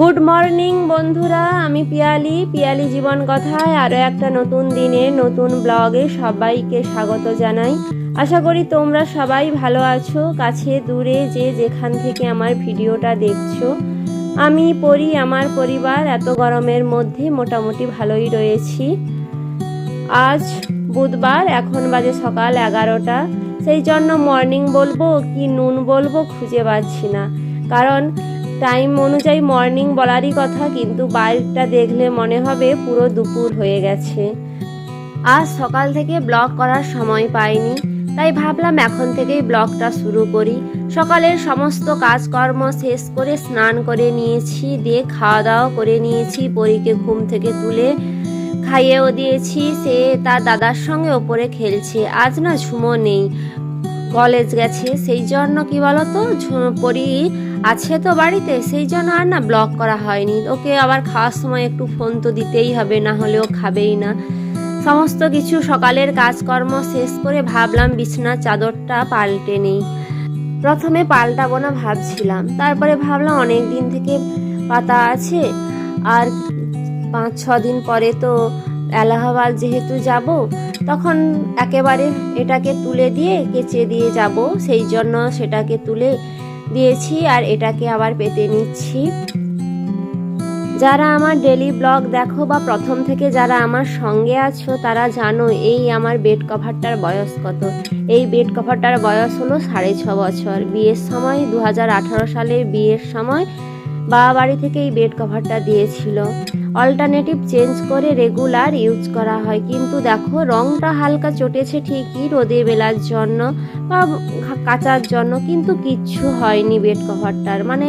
Morning বন্ধুরা। আমি পিয়ালি পিয়ালি জীবন কথায় আরও একটা নতুন দিনে, নতুন ব্লগে সবাইকে স্বাগত জানাই। আশা করি তোমরা সবাই ভালো আছো, কাছে, দূরে, যে যেখান থেকে আমার ভিডিওটা দেখছ। আমি পড়ি আমার পরিবার, এত গরমের মধ্যে মোটামুটি ভালোই রয়েছি। আজ বুধবার, এখন বাজে সকাল এগারোটা। সেই জন্য মর্নিং বলব কি নুন বলব খুঁজে পাচ্ছি না। কারণ টাইম অনুযায়ী মর্নিং বলারই কথা, কিন্তু বাইরটা দেখলে মনে হবে পুরো দুপুর হয়ে গেছে। আজ সকাল থেকে ব্লগ করার সময় পাইনি, তাই ভাবলাম এখন থেকেই ব্লগটা শুরু করি। সকালের সমস্ত কাজকর্ম শেষ করে স্নান করে নিয়েছি, দিয়ে খাওয়া দাওয়া করে নিয়েছি, পরীকে ঘুম থেকে তুলে খাইয়েও দিয়েছি। সে তার দাদার সঙ্গে ওপরে খেলছে, আজ না ঝুমো নেই। কলেজ গেছে, সেই জন্য কি বলতো? ঝু- আছে তো বাড়িতে, সেই জন্য আর না ব্লক করা হয়নি। ওকে আবার খাওয়ার সময় একটু ফোন তো দিতেই হবে, না হলে ও খাবেই না। সমস্ত কিছু সকালের কাজকর্ম শেষ করে ভাবলাম বিছনার চাদরটা পাল্টে নেই। প্রথমে পাল্টাবো না ভাবছিলাম। তারপরে ভাবলাম অনেক দিন থেকে পাতা আছে, আর পাঁচ, ছ দিন পরে তো এলাহাবাদ যেহেতু যাব, তখন একেবারে এটাকে তুলে দিয়ে কেচে দিয়ে যাব, সেই জন্য সেটাকে তুলে দিয়েছি আর এটাকে আবার পেতে নিচ্ছি। যারা আমার ডেলি ব্লগ দেখো বা প্রথম থেকে যারা আমার সঙ্গে আছো, তারা জানো এই আমার বেড কভারটার বয়স কত। এই বেড কভারটার বয়স হলো সাড়ে ছ বছর। বিয়ের সময় দু সালে বিয়ের সময় বাবা বাড়ি থেকে এই বেড কভারটা দিয়েছিল। অল্টারনেটিভ চেঞ্জ করে রেগুলার ইউজ করা হয়। কিন্তু দেখো, রংটা হালকা চটেছে ঠিকই রোদে বেলার জন্য বা কাচার জন্য, কিন্তু কিচ্ছু হয়নি বেড কভারটার মানে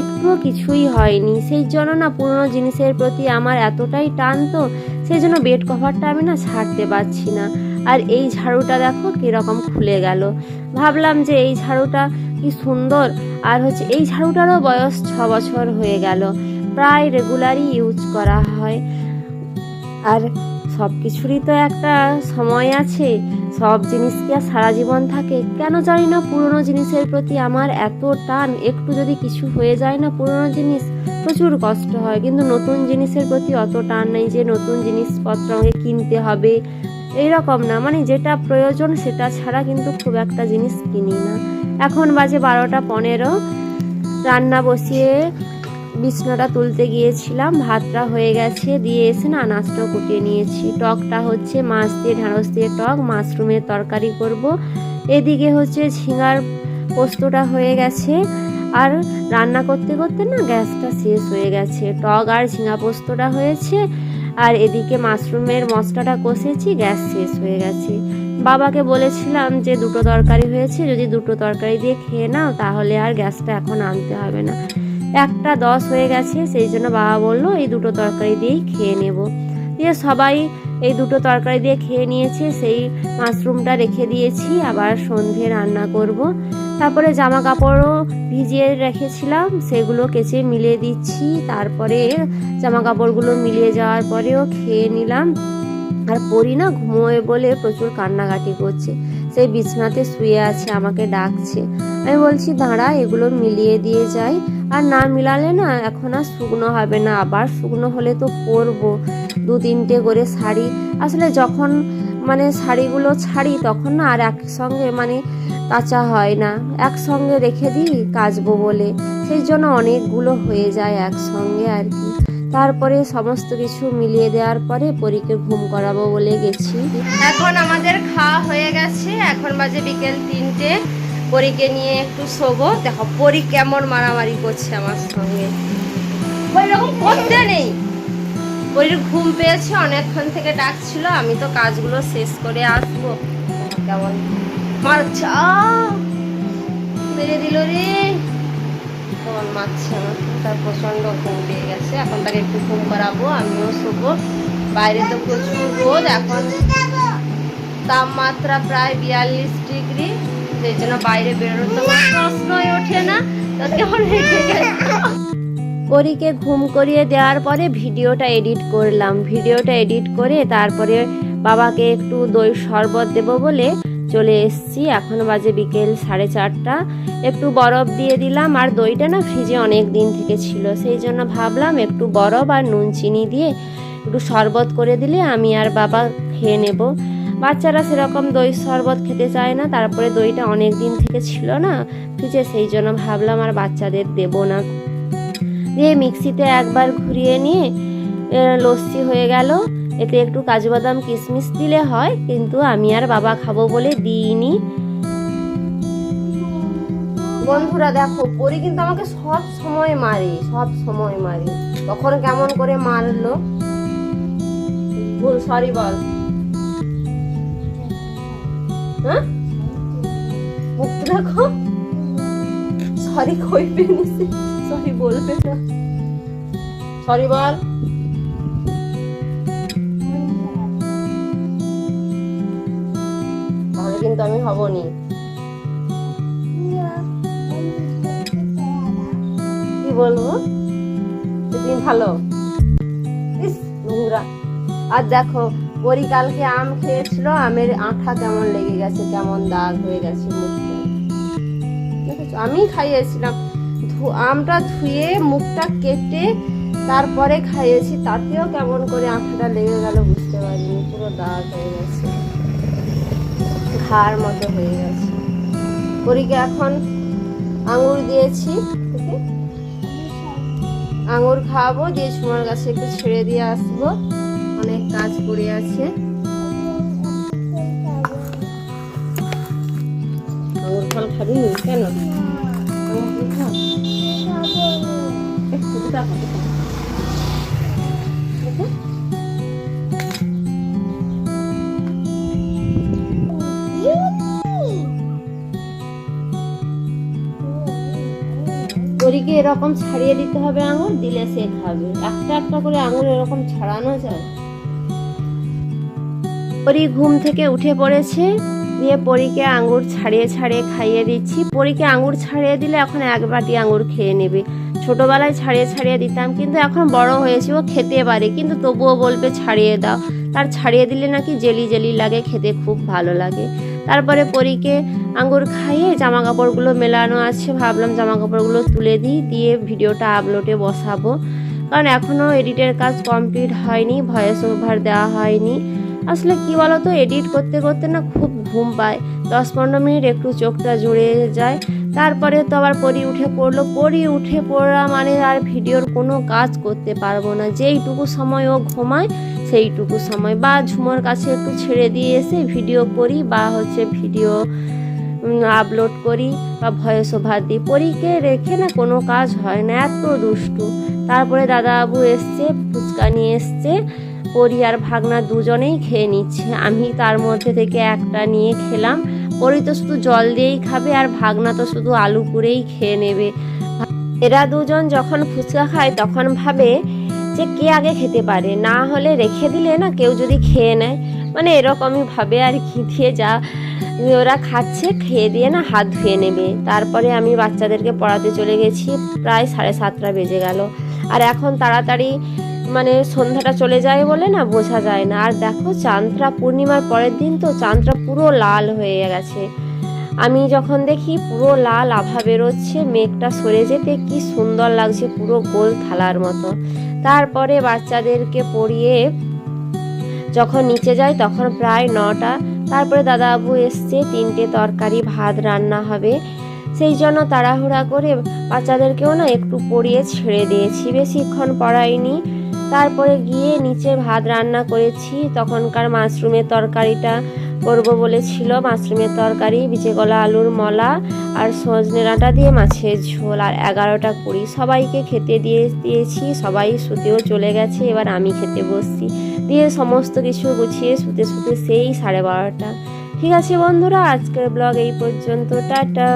একটুও কিছুই হয়নি। সেই জন্য না পুরনো জিনিসের প্রতি আমার এতটাই টান তো, সেই জন্য বেড কভারটা আমি না ছাড়তে পারছি না। আর এই ঝাড়ুটা দেখো কীরকম খুলে গেল। ভাবলাম যে এই ঝাড়ুটা কি সুন্দর। আর হচ্ছে এই ঝাড়ুটারও বয়স ছ বছর হয়ে গেল। প্রায় রেগুলারই ইউজ করা হয়। আর সব কিছুরই তো একটা সময় আছে। সব জিনিস কি আর সারা জীবন থাকে? কেন জানি না পুরনো জিনিসের প্রতি আমার এত টান। একটু যদি কিছু হয়ে যায় না পুরনো জিনিস, প্রচুর কষ্ট হয়। কিন্তু নতুন জিনিসের প্রতি অত টান নেই যে নতুন জিনিসপত্র আমাকে কিনতে হবে। এইরকম না। মানে যেটা প্রয়োজন সেটা ছাড়া কিন্তু খুব একটা জিনিস কিনি না। এখন বাজে বারোটা পনেরো। রান্না বসিয়ে বিছনাটা তুলতে গিয়েছিলাম, ভাতটা হয়ে গেছে, দিয়ে এসে না আনাজটাও কুটিয়ে নিয়েছি। টকটা হচ্ছে মাছ দিয়ে ঢ্যাঁড়স দিয়ে টক, মাশরুমের তরকারি করব। এদিকে হচ্ছে ঝিঙার পোস্তটা হয়ে গেছে। আর রান্না করতে করতে না গ্যাসটা শেষ হয়ে গেছে। টক আর ঝিঙা পোস্তটা হয়েছে, আর এদিকে মাশরুমের মশলাটা কষেছি, গ্যাস শেষ হয়ে গেছে। বাবাকে বলেছিলাম যে দুটো তরকারি হয়েছে, যদি দুটো তরকারি দিয়ে খেয়ে নাও, তাহলে আর গ্যাসটা এখন আনতে হবে না। একটা দশ হয়ে গেছে, সেই জন্য বাবা বলল, এই দুটো তরকারি দিয়েই খেয়ে নেব। দিয়ে সবাই এই দুটো তরকারি দিয়ে খেয়ে নিয়েছে, সেই মাশরুমটা রেখে দিয়েছি, আবার সন্ধে রান্না করব। তারপরে জামা কাপড়ও ভিজিয়ে রেখেছিলাম, সেগুলো কেচে মিলিয়ে দিচ্ছি, তারপরে জামা কাপড়গুলো মিলিয়ে যাওয়ার পরেও খেয়ে নিলাম। আর পরি না ঘুমোয় বলে প্রচুর কান্নাকাটি করছে, সেই বিছনাতে শুয়ে আছে, আমাকে ডাকছে। আমি বলছি, দাঁড়া, এগুলো মিলিয়ে দিয়ে যাই। আর না মিলালে না এখন আর শুকনো হবে না। আবার শুকনো হলে তো পরবো। দু তিনটে করে শাড়ি। আসলে যখন মানে শাড়িগুলো ছাড়ি তখন না আর একসঙ্গে মানে কাঁচা হয় না। একসঙ্গে রেখে দিই, কাচবো বলে। সেই জন্য অনেকগুলো হয়ে যায় একসঙ্গে আর কি। তারপরে সমস্ত কিছু মিলিয়ে দেওয়ার পরে পরীকে ঘুম করাবো বলে গেছি। এখন আমাদের খাওয়া হয়ে গেছে। এখন বাজে বিকেল তিনটে। পরীকে নিয়ে একটু শোবো। দেখো, পরী কেমন মারামারি করছে আমার সঙ্গে। করতে নেই। পরীর ঘুম পেয়েছে, অনেকক্ষণ থেকে ডাকছিল। আমি তো কাজগুলো শেষ করে আসব। কেমন? মারছে! মেরে দিল রে। কেমন মারছে আমার? তার প্রচণ্ড ঘুম পেয়ে গেছে। এখন তাকে একটু ঘুম করাবো, আমিও শোবো। বাইরে তো প্রচুর রোদ, এখন তাপমাত্রা প্রায় বিয়াল্লিশ ডিগ্রি। বাইরে প্রশ্নই ওঠে না। রেখে ঘুম করিয়ে দেওয়ার পরে ভিডিওটা এডিট করলাম। ভিডিওটা এডিট করে তারপরে বাবাকে একটু দই শরবত দেবো বলে চলে এসেছি। এখন বাজে বিকেল সাড়ে চারটা। একটু বরফ দিয়ে দিলাম। আর দইটা না ফ্রিজে অনেক দিন থেকে ছিল। সেই জন্য ভাবলাম একটু বরফ আর নুন চিনি দিয়ে একটু শরবত করে দিলে আমি আর বাবা খেয়ে নেব। বাচ্চারা সেরকম দই শরবত খেতে চায় না, তারপরে দইটা অনেক দিন থেকে ছিল না ফ্রিজে সেই জন্য ভাবলাম আর বাচ্চাদের দেব না। দিয়ে মিক্সিতে একবার ঘুরিয়ে নিয়ে লস্যি হয়ে গেল। এতে একটু কাজু বাদাম কিশমিশ দিলে হয়, কিন্তু আমি আর বাবা খাব বলে দিইনি। বন্ধুরা দেখো, পরি কিন্তু আমাকে সব সময় মারে, সব সময় মারে। তখন কেমন করে মারলো? ভুল সরি বল। হ্যাঁ? মুখটা দেখো। সরি কইবে নিছে সরি বলবে না। সরি বল। তাহলে কিন্তু আমি হবনি। কি বলব? তুমি ভালো। ইস, নোংরা। আর দেখো পরি কালকে আম খেয়েছিল, আমের আঠা কেমন লেগে গেছে, কেমন দাগ হয়ে গেছে আমি খাইয়েছিলাম। আমটা ধুয়ে মুখটা কেটে তারপরে খাইয়েছি, তাতেও কেমন করে আঠাটা লেগে গেল বুঝতে পারিনি, পুরো দাগ হয়ে গেছে। ঘাড় মতো হয়ে গেছে। পরীকে এখন আঙুর দিয়েছি আঙুর খাওয়াবো, দিয়ে তোমার কাছে একটু ছেড়ে দিয়ে আসব। অনেক কাজ পড়ে আছে। আঙুর ফল খাবি কেন। পরীকে এরকম ছাড়িয়ে দিতে হবে আঙুর দিলে সে খাবে। একটা একটা করে আঙুর এরকম ছাড়ানো যায়। পরি ঘুম থেকে উঠে পড়েছে। দিয়ে পরীকে আঙুর ছাড়িয়ে ছাড়িয়ে খাইয়ে দিচ্ছি। পরীকে আঙুর ছাড়িয়ে দিলে এখন এক বাটি আঙুর খেয়ে নেবে। ছোটোবেলায় ছাড়িয়ে ছাড়িয়ে দিতাম, কিন্তু এখন বড় হয়েছে, ও খেতে পারে, কিন্তু তবুও বলবে ছাড়িয়ে দাও। তার ছাড়িয়ে দিলে নাকি জেলি জেলি লাগে, খেতে খুব ভালো লাগে। তারপরে পরীকে আঙুর খাইয়ে জামা কাপড়গুলো মেলানো আছে, ভাবলাম জামা কাপড়গুলো তুলে দিই, দিয়ে ভিডিওটা আপলোডে বসাবো। কারণ এখনও এডিটের কাজ কমপ্লিট হয়নি, ভয়েস ওভার দেওয়া হয়নি। আসলে কি বলতো এডিট করতে করতে না খুব ঘুম পায়। দশ পনেরো মিনিট একটু চোখটা জুড়ে যায়। তারপরে তো আবার পরি উঠে পড়ল। পরি উঠে পড়া মানে আর ভিডিওর কোনো কাজ করতে পারব না। যেইটুকু সময় ও ঘুমায়, সেইটুকু সময়। বা ঝুমোর কাছে একটু ছেড়ে দিয়ে এসে ভিডিও করি বা হচ্ছে ভিডিও আপলোড করি বা ভয়েস ওভার দিই। পরীকে রেখে না কোনো কাজ হয় না, এত দুষ্টু। তারপরে দাদা বাবু এসছে, ফুচকা নিয়ে এসছে। পরি আর ভাগনা দুজনেই খেয়ে নিচ্ছে। আমি তার মধ্যে থেকে একটা নিয়ে খেলাম। পরি তো শুধু জল দিয়েই খাবে আর ভাগনা তো শুধু আলু পুরেই খেয়ে নেবে। এরা দুজন যখন ফুচকা খায় তখন ভাবে যে কে আগে খেতে পারে। না হলে রেখে দিলে না কেউ যদি খেয়ে নেয়। মানে এরকমই ভাবে আর কি দিয়ে যা ওরা খাচ্ছে, খেয়ে দিয়ে না হাত ধুয়ে নেবে। তারপরে আমি বাচ্চাদেরকে পড়াতে চলে গেছি। প্রায় সাড়ে সাতটা বেজে গেল। আর এখন তাড়াতাড়ি মানে সন্ধ্যাটা চলে যায় বলে না বোঝা যায় না। আর দেখো চাঁদরা পূর্ণিমার পরের দিন তো চাঁদটা পুরো লাল হয়ে গেছে। আমি যখন দেখি পুরো লাল আভা বেরোচ্ছে, মেঘটা সরে যেতে কি সুন্দর লাগছে পুরো গোল থালার মতো। তারপরে বাচ্চাদেরকে পড়িয়ে যখন নিচে যাই তখন প্রায় নটা। তারপরে দাদাবাবু এসছে, তিনটে তরকারি, ভাত রান্না হবে। সেই জন্য তাড়াহুড়া করে বাচ্চাদেরকেও না একটু পড়িয়ে ছেড়ে দিয়েছি। বেশিক্ষণ পড়াইনি। তারপরে গিয়ে নিচে ভাত রান্না করেছি। তখনকার মাশরুমের তরকারিটা করব বলেছিল। মাশরুমের তরকারি বিচে বিচেকলা আলুর মলা আর সজনে ডাঁটা দিয়ে মাছের ঝোল আর এগারোটা কুড়ি সবাইকে খেতে দিয়ে দিয়েছি। সবাই শুতেও চলে গেছে। এবার আমি খেতে বসছি। দিয়ে সমস্ত কিছু গুছিয়ে শুতে শুতে সেই সাড়ে বারোটা। ঠিক আছে বন্ধুরা, আজকের ব্লগ এই পর্যন্ত। টাটা।